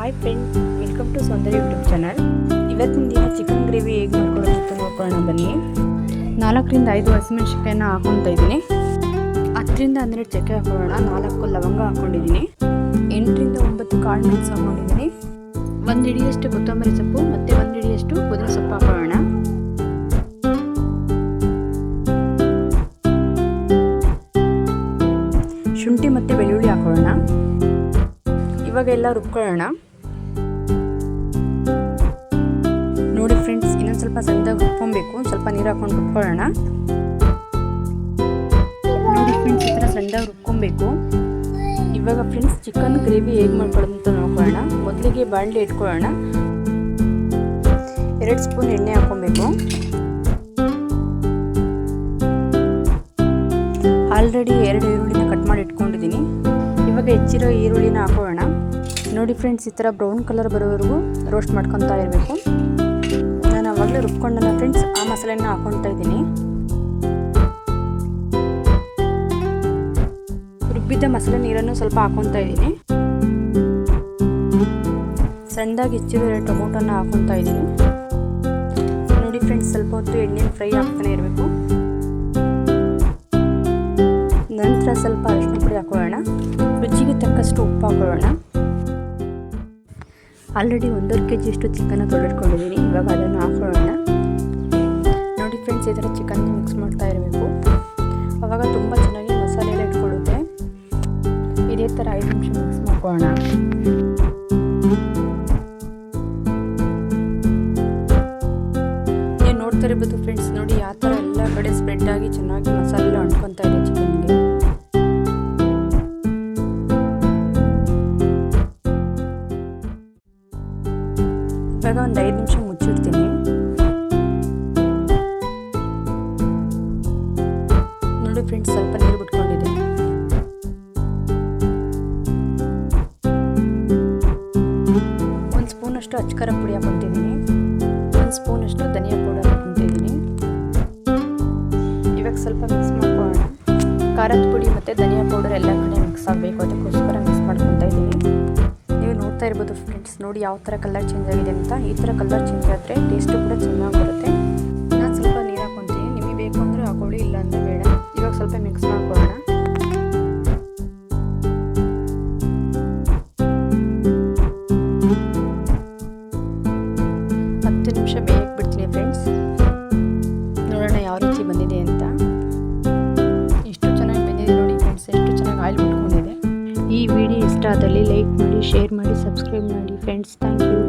Hi friend welcome to Soundarya YouTube channel ಇವತ್ತಿನ ದಿನ chicken gravy ಹೇಗೆ ಮಾಡ್ಕೊಳ್ಳೋದು ನೋಡ್ಕೊಳ್ಳೋಣ ಬನ್ನಿ. ನಾಲ್ಕರಿಂದ ಐದು ಹಸಿಮೆಣಸಿನ್ಕಾಯನ್ನ ಹಾಕೊತಾ ಇದ್ದೀನಿ. ಹತ್ತರಿಂದ ಹನ್ನೆರಡು ಚಕ್ಕೆ ಹಾಕೊಳ್ಳೋಣ. ನಾಲ್ಕು ಲವಂಗ ಹಾಕ್ಕೊಂಡಿದ್ದೀನಿ ಎಂಟರಿಂದ ಒಂಬತ್ತು ಕಾಳು ಮೆಣಸು ಹಾಕ್ಕೊಂಡಿದ್ದೀನಿ ಒಂದು ಹಿಡಿಯಷ್ಟು ಕೊತ್ತಂಬರಿ ಸೊಪ್ಪು ಮತ್ತು ಒಂದು ಹಿಡಿಯಷ್ಟು ಪುದೀನ ಸೊಪ್ಪು ಹಾಕೊಳ್ಳೋಣ. ಶುಂಠಿ ಮತ್ತು ಬೆಳ್ಳುಳ್ಳಿ ಹಾಕೊಳ್ಳೋಣ. ಇವಾಗೆಲ್ಲ ರುಬ್ಕೊಳ್ಳೋಣ. ನೋಡಿ ಫ್ರೆಂಡ್ಸ್, ಇನ್ನೊಂದು ಸ್ವಲ್ಪ ಸಣ್ಣದಾಗಿ ಹುರ್ಕೊಬೇಕು. ಸ್ವಲ್ಪ ನೀರು ಹಾಕೊಂಡು ರುಬ್ಕೊಳ್ಳೋಣ ನೋಡಿ ಫ್ರೆಂಡ್ಸ್, ಈ ಥರ ಸಣ್ಣದಾಗಿ ರುಬ್ಕೊಬೇಕು ಇವಾಗ ಫ್ರೆಂಡ್ಸ್, ಚಿಕನ್ ಗ್ರೇವಿ ಹೇಗೆ ಮಾಡ್ಕೊಳ್ಳೋದು ಅಂತ ನೋಡ್ಕೊಳ್ಳೋಣ. ಮೊದಲಿಗೆ ಬಾಣಲೆ ಇಟ್ಕೊಳ್ಳೋಣ. ಎರಡು ಸ್ಪೂನ್ ಎಣ್ಣೆ ಹಾಕ್ಕೊಬೇಕು. ಆಲ್ರೆಡಿ ಎರಡು ಈರುಳ್ಳಿನ ಕಟ್ ಮಾಡಿ ಇಟ್ಕೊಂಡಿದ್ದೀನಿ. ಇವಾಗ ಹೆಚ್ಚಿರೋ ಈರುಳ್ಳಿನ ಹಾಕೊಳ್ಳೋಣ ನೋಡಿ ಫ್ರೆಂಡ್ಸ್, ಈ ಥರ ಬ್ರೌನ್ ಕಲರ್ ಬರೋವರೆಗೂ ರೋಸ್ಟ್ ಮಾಡ್ಕೊತಾ ಇರಬೇಕು. ರುಬ್ಕೊಂಡಲ್ಲ ಫ್ರೆಂಡ್ಸ್ ಆ ಮಸಾಲೆನ ಹಾಕೊಳ್ತಾ ಇದ್ದೀನಿ. ರುಬ್ಬಿದ್ದ ಮಸಾಲೆ ನೀರನ್ನು ಸ್ವಲ್ಪ ಹಾಕೊತಾ ಇದ್ದೀನಿ. ಸಣ್ಣದಾಗಿ ಎರಡು ಟೊಮೊಟೊನ ಹಾಕೊತಾ ಇದ್ದೀನಿ. ನೋಡಿ ಫ್ರೆಂಡ್ಸ್ ಸ್ವಲ್ಪ ಹೊತ್ತು ಎಣ್ಣೆ ಫ್ರೈ ಆಗ್ತಾನೆ ಇರಬೇಕು. ನಂತರ ಸ್ವಲ್ಪ ಅರಿಶಿನ ಪುಡಿ ಹಾಕೊಳ್ಳೋಣ. ರುಚಿಗೆ ತಕ್ಕಷ್ಟು ಉಪ್ಪು ಹಾಕೊಳ್ಳೋಣ. ಆಲ್ರೆಡಿ ಒಂದೂವರೆ ಕೆ ಜಿಯಷ್ಟು ಚಿಕನ್ನ ತೊಳೆದ್ಕೊಂಡಿದ್ದೀನಿ ಇವಾಗ ಅದನ್ನು ಹಾಕೊಳ್ಳೋಣ. ನೋಡಿ ಫ್ರೆಂಡ್ಸ್ ಈ ಥರ ಚಿಕನ್ ಮಿಕ್ಸ್ ಮಾಡ್ತಾ ಇರಬೇಕು. ಆವಾಗ ತುಂಬ ಚೆನ್ನಾಗಿ ಮಸಾಲೆ ಎಲ್ಲ ಇಟ್ಕೊಳ್ಳುತ್ತೆ. ಇದೇ ಥರ ಐದು ನಿಮಿಷ ಮಿಕ್ಸ್ ಮಾಡ್ಕೊಳ್ಳೋಣ. ನೋಡ್ತಾ ಇರ್ಬೋದು ಫ್ರೆಂಡ್ಸ್ ನೋಡಿ ಯಾವ ಥರ ಎಲ್ಲ ಕಡೆ ಸ್ಪ್ರೆಡ್ ಆಗಿ ಚೆನ್ನಾಗಿ ಮಸಾಲೆ ಅಂಟ್ಕೊತಾ ಇದೆ ಚಿಕನ್ಗೆ ಇವಾಗ ಒಂದು ಐದು ನಿಮಿಷ ಮುಚ್ಚಿಡ್ತೀನಿ. ನೋಡಿ ಫ್ರೆಂಡ್ಸ್ ಸ್ವಲ್ಪ ನೀರು ಬಿಟ್ಕೊಂಡಿದೆ ಒಂದು ಸ್ಪೂನಷ್ಟು ಅಚ್ಚಕರ ಪುಡಿ ಹಾಕೊತಿದ್ದೀನಿ ಒಂದು ಸ್ಪೂನಷ್ಟು ಧನಿಯಾ ಪೌಡರ್ ಹಾಕೊತಿದ್ದೀನಿ ಇವಾಗ ಸ್ವಲ್ಪ ಮಿಕ್ಸ್ ಮಾಡ್ಕೊಳ್ಳೋಣ. ಖಾರದ ಪುಡಿ ಮತ್ತು ಧನಿಯಾ ಪೌಡರ್ ಎಲ್ಲ ಕಡೆ ಮಿಕ್ಸ್ ಆಗಬೇಕು, ಅದಕ್ಕೋಸ್ಕರ ಮಿಕ್ಸ್ ಮಾಡ್ಕೊತಾ ಇದ್ದೀನಿ. ಇರ್ಬೋದು ಫ್ರೆಂಡ್ಸ್ ನೋಡಿ ಯಾವ ಥರ ಕಲರ್ ಚೇಂಜ್ ಆಗಿದೆ ಅಂತ. ಈ ಥರ ಕಲರ್ ಚೇಂಜ್ ಆದರೆ ಟೇಸ್ಟು ಕೂಡ ಚೆನ್ನಾಗಿ ಬರುತ್ತೆ. ನಾನು ಸ್ವಲ್ಪ ನೀರು ಹಾಕೊತೀನಿ. ನಿಮಗೆ ಬೇಕು ಅಂದರೆ ಹಾಕೊಳ್ಳಿ, ಇಲ್ಲ ಅಂದರೆ ಬೇಡ. ಇವಾಗ ಸ್ವಲ್ಪ ಮಿಕ್ಸ್ ಮಾಡ್ಕೊಳ್ಳೋಣ. ಹತ್ತು ನಿಮಿಷ ಬೇಯಕ್ಕೆ ಇಷ್ಟ ಆದಲ್ಲಿ ಲೈಕ್ ಮಾಡಿ ಶೇರ್ ಮಾಡಿ ಸಬ್ಸ್ಕ್ರೈಬ್ ಮಾಡಿ ಫ್ರೆಂಡ್ಸ್ ಥ್ಯಾಂಕ್ ಯು